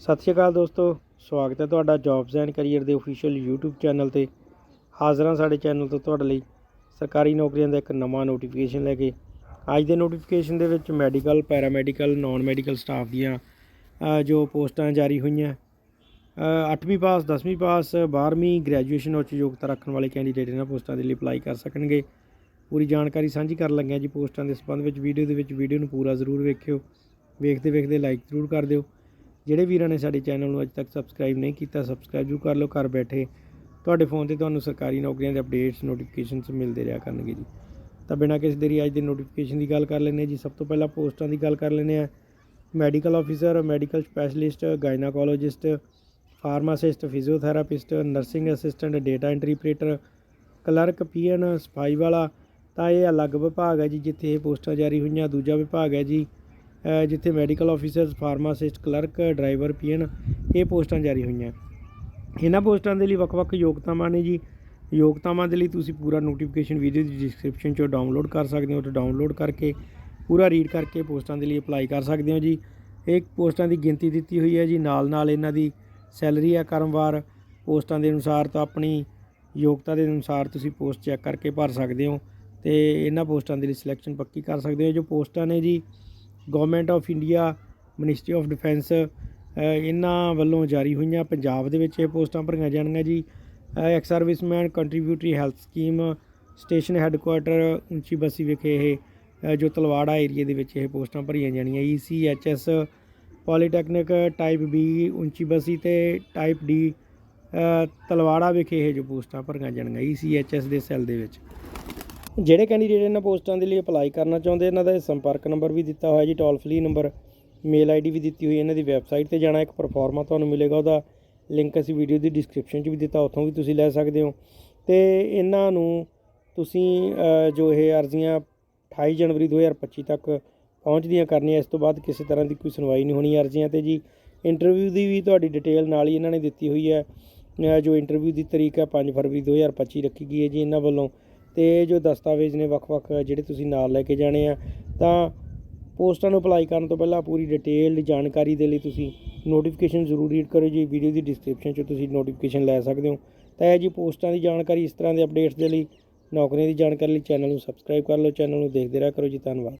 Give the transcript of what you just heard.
ਸਤਿ ਸ਼੍ਰੀ ਅਕਾਲ ਦੋਸਤੋ, ਸਵਾਗਤ ਹੈ ਤੁਹਾਡਾ ਜੌਬਸ ਐਂਡ ਕੈਰੀਅਰ ਦੇ ਅਫੀਸ਼ੀਅਲ YouTube ਚੈਨਲ ਤੇ। ਹਾਜ਼ਰ ਹਾਂ ਸਾਡੇ ਚੈਨਲ ਤੋਂ ਤੁਹਾਡੇ ਲਈ ਸਰਕਾਰੀ ਨੌਕਰੀਆਂ ਦਾ ਇੱਕ ਨਵਾਂ ਨੋਟੀਫਿਕੇਸ਼ਨ ਲੈ ਕੇ। ਅੱਜ ਦੇ ਨੋਟੀਫਿਕੇਸ਼ਨ ਦੇ ਵਿੱਚ medical paramedical non medical staff ਦੀਆਂ ਜੋ ਪੋਸਟਾਂ ਜਾਰੀ ਹੋਈਆਂ। 8ਵੀਂ ਪਾਸ 10ਵੀਂ ਪਾਸ 12ਵੀਂ ਗ੍ਰੈਜੂਏਸ਼ਨ ਉੱਚ ਯੋਗਤਾ ਰੱਖਣ ਵਾਲੇ ਕੈਂਡੀਡੇਟ ਇਹਨਾਂ ਪੋਸਟਾਂ ਦੇ ਲਈ ਅਪਲਾਈ ਕਰ ਸਕਣਗੇ। ਪੂਰੀ ਜਾਣਕਾਰੀ ਸਾਂਝੀ ਕਰਨ ਲੱਗਿਆ ਜੀ ਪੋਸਟਾਂ ਦੇ ਸੰਬੰਧ ਵਿੱਚ ਵੀਡੀਓ ਦੇ ਵਿੱਚ ਵੀਡੀਓ ਨੂੰ ਪੂਰਾ ਜ਼ਰੂਰ ਵੇਖਿਓ। ਵੇਖਦੇ ਵੇਖਦੇ ਲਾਈਕ ਜ਼ਰੂਰ ਕਰ ਦਿਓ। ਜਿਹੜੇ ਵੀਰਾਂ ਨੇ ਸਾਡੇ ਚੈਨਲ ਨੂੰ ਅਜੇ ਤੱਕ ਸਬਸਕ੍ਰਾਈਬ ਨਹੀਂ ਕੀਤਾ ਸਬਸਕ੍ਰਾਈਬ ਜ਼ਰੂਰ ਕਰ ਲਓ, ਘਰ ਬੈਠੇ ਤੁਹਾਡੇ ਫੋਨ ਤੇ ਤੁਹਾਨੂੰ ਸਰਕਾਰੀ ਨੌਕਰੀਆਂ ਦੇ ਅਪਡੇਟਸ ਨੋਟੀਫਿਕੇਸ਼ਨਸ ਮਿਲਦੇ ਰਿਹਾ ਕਰਨਗੇ ਜੀ। ਤਾਂ ਬਿਨਾਂ ਕਿਸੇ ਦੇਰੀ ਅੱਜ ਦੇ ਨੋਟੀਫਿਕੇਸ਼ਨ ਦੀ ਗੱਲ ਕਰ ਲੈਂਦੇ ਹਾਂ ਜੀ। ਸਭ ਤੋਂ ਪਹਿਲਾਂ ਪੋਸਟਾਂ ਦੀ ਗੱਲ ਕਰ ਲੈਂਦੇ ਆ medical officer medical specialist gynaecologist pharmacist physiotherapist nursing assistant data entry operator clerk peon ਸਫ਼ਾਈ ਵਾਲਾ। ਤਾਂ ਇਹ ਅਲੱਗ ਵਿਭਾਗ ਹੈ ਜੀ, ਜਿੱਥੇ ਇਹ ਪੋਸਟਾਂ ਜਾਰੀ ਹੋਈਆਂ। ਦੂਜਾ ਵਿਭਾਗ ਹੈ ਜੀ ਜਿੱਥੇ medical officers pharmacist clerk driver peon ਇਹ ਪੋਸਟਾਂ ਜਾਰੀ ਹੋਈਆਂ। ਇਹਨਾਂ ਪੋਸਟਾਂ ਦੇ ਲਈ ਵੱਖ-ਵੱਖ ਯੋਗਤਾਵਾਂ ਨੇ ਜੀ। ਯੋਗਤਾਵਾਂ ਦੇ ਲਈ ਤੁਸੀਂ ਪੂਰਾ ਨੋਟੀਫਿਕੇਸ਼ਨ ਵੀਡੀਓ ਦੀ ਡਿਸਕ੍ਰਿਪਸ਼ਨ ਚੋਂ ਡਾਊਨਲੋਡ ਕਰ ਸਕਦੇ ਹੋ ਤੇ ਡਾਊਨਲੋਡ ਕਰਕੇ, ਪੂਰਾ ਰੀਡ ਕਰਕੇ ਪੋਸਟਾਂ ਦੇ ਲਈ ਅਪਲਾਈ ਕਰ ਸਕਦੇ ਹੋ ਜੀ। ਇਹ ਪੋਸਟਾਂ ਦੀ ਗਿਣਤੀ ਦਿੱਤੀ ਹੋਈ ਹੈ ਜੀ। ਨਾਲ ਨਾਲ ਇਹਨਾਂ ਦੀ ਸੈਲਰੀ ਹੈ ਕਰਮਵਾਰ। ਪੋਸਟਾਂ ਦੇ ਅਨੁਸਾਰ ਤਾਂ ਆਪਣੀ ਯੋਗਤਾ ਦੇ ਅਨੁਸਾਰ ਤੁਸੀਂ ਪੋਸਟ ਚੈੱਕ ਕਰਕੇ ਭਰ ਸਕਦੇ ਹੋ ਤੇ ਇਹਨਾਂ ਪੋਸਟਾਂ ਦੇ ਲਈ ਸਿਲੈਕਸ਼ਨ ਪੱਕੀ ਕਰ ਸਕਦੇ ਹੋ। ਜੋ ਪੋਸਟਾਂ ਨੇ ਜੀ government of India ministry of defence ਇਹਨਾਂ ਵੱਲੋਂ ਜਾਰੀ ਹੋਈਆਂ ਪੰਜਾਬ ਦੇ ਵਿੱਚ ਇਹ ਪੋਸਟਾਂ ਭਰੀਆਂ ਜਾਣਗੀਆਂ ਜੀ। Ex serviceman contributory health scheme station headquarter Uchi Bassi ਵਿਖੇ ਇਹ ਜੋ ਤਲਵਾੜਾ ਏਰੀਆ ਦੇ ਵਿੱਚ ਇਹ ਪੋਸਟਾਂ ਭਰੀਆਂ ਜਾਣੀਆਂ E EC HS polytechnic type B Uchi Bassi ਤੇ ਟਾਈਪ ਡੀ ਤਲਵਾੜਾ ਵਿਖੇ ਇਹ ਜੋ ਪੋਸਟਾਂ ਭਰੀਆਂ ਜਾਣਗੀਆਂ। E ਈਸੀ ਐਚਐਸ ਦੇ ਸੈੱਲ ਦੇ ਵਿੱਚ। ਜਿਹੜੇ ਕੈਂਡੀਡੇਟ ਇਹਨਾਂ ਪੋਸਟਾਂ ਦੇ ਲਈ ਅਪਲਾਈ ਕਰਨਾ ਚਾਹੁੰਦੇ, ਇਹਨਾਂ ਦਾ ਸੰਪਰਕ ਨੰਬਰ ਵੀ ਦਿੱਤਾ ਹੋਇਆ ਜੀ toll free number mail ID ਵੀ ਦਿੱਤੀ ਹੋਈ ਇਹਨਾਂ ਦੀ ਵੈਬਸਾਈਟ ਤੇ ਜਾਣਾ, ਇੱਕ ਪਰਫਾਰਮਾ ਤੁਹਾਨੂੰ ਮਿਲੇਗਾ, ਉਹਦਾ ਲਿੰਕ ਅਸੀਂ ਵੀਡੀਓ ਦੀ ਡਿਸਕ੍ਰਿਪਸ਼ਨ 'ਚ ਵੀ ਦਿੱਤਾ, ਉੱਥੋਂ ਵੀ ਤੁਸੀਂ ਲੈ ਸਕਦੇ ਹੋ। ਤੇ ਇਹਨਾਂ ਨੂੰ ਤੁਸੀਂ ਜੋ ਇਹ ਅਰਜ਼ੀਆਂ 28 ਜਨਵਰੀ 2025 ਤੱਕ ਪਹੁੰਚਦੀਆਂ ਕਰਨੀਆਂ, ਇਸ ਤੋਂ ਬਾਅਦ ਕਿਸੇ ਤਰ੍ਹਾਂ ਦੀ ਕੋਈ ਸੁਣਵਾਈ ਨਹੀਂ ਹੋਣੀ ਅਰਜ਼ੀਆਂ ਤੇ ਜੀ। ਇੰਟਰਵਿਊ ਦੀ ਵੀ ਤੁਹਾਡੀ ਡਿਟੇਲ ਨਾਲ ਹੀ ਇਹਨਾਂ ਨੇ ਦਿੱਤੀ ਹੋਈ ਹੈ। ਜੋ ਇੰਟਰਵਿਊ ਦੀ ਤਰੀਕ ਹੈ 5 ਫਰਵਰੀ 2025 ਰੱਖੀ ਗਈ ਹੈ ਜੀ, ਇਹਨਾਂ ਵੱਲੋਂ ਤੇ ਜੋ ਦਸਤਾਵੇਜ਼ ਨੇ ਵੱਖ-ਵੱਖ ਜਿਹੜੇ ਤੁਸੀਂ ਨਾਲ ਲੈ ਕੇ ਜਾਣੇ ਆ, ਤਾਂ ਪੋਸਟਾਂ ਨੂੰ ਅਪਲਾਈ ਕਰਨ ਤੋਂ ਪਹਿਲਾਂ ਪੂਰੀ ਡਿਟੇਲ ਜਾਣਕਾਰੀ ਦੇ ਲਈ ਤੁਸੀਂ ਨੋਟੀਫਿਕੇਸ਼ਨ ਜ਼ਰੂਰ ਰੀਡ ਕਰੋ ਜੀ। ਵੀਡੀਓ ਦੀ ਡਿਸਕ੍ਰਿਪਸ਼ਨ 'ਚ ਤੁਸੀਂ ਨੋਟੀਫਿਕੇਸ਼ਨ ਲੈ ਸਕਦੇ ਹੋ। ਤਾਂ ਇਹ ਜੀ ਪੋਸਟਾਂ ਦੀ ਜਾਣਕਾਰੀ ਇਸ ਤਰ੍ਹਾਂ ਦੇ ਅਪਡੇਟਸ ਦੇ ਲਈ, ਨੌਕਰੀਆਂ ਦੀ ਜਾਣਕਾਰੀ ਲਈ ਚੈਨਲ ਨੂੰ ਸਬਸਕ੍ਰਾਈਬ ਕਰ ਲਓ, ਚੈਨਲ ਨੂੰ ਦੇਖਦੇ ਰਿਹਾ ਕਰੋ ਜੀ। ਧੰਨਵਾਦ।